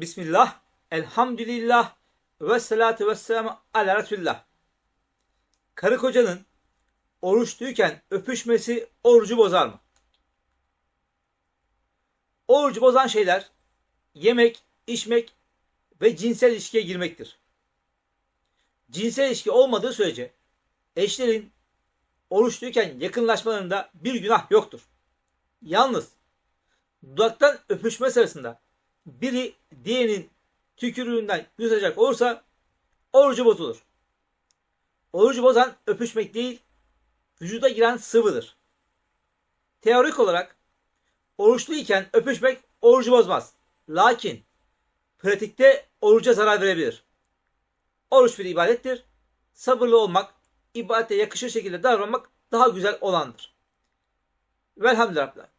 Bismillah, elhamdülillah ve salatu ve selamu ala Resulullah. Karı kocanın oruçluyken öpüşmesi orucu bozar mı? Orucu bozan şeyler yemek, içmek ve cinsel ilişkiye girmektir. Cinsel ilişki olmadığı sürece eşlerin oruçluyken yakınlaşmalarında bir günah yoktur. Yalnız dudaktan öpüşme sırasında biri diğerinin tükürüğünden yutacak olursa orucu bozulur. Orucu bozan öpüşmek değil, vücuda giren sıvıdır. Teorik olarak oruçluyken öpüşmek orucu bozmaz. Lakin pratikte oruca zarar verebilir. Oruç bir ibadettir. Sabırlı olmak, ibadete yakışır şekilde davranmak daha güzel olandır. Velhamdülillah.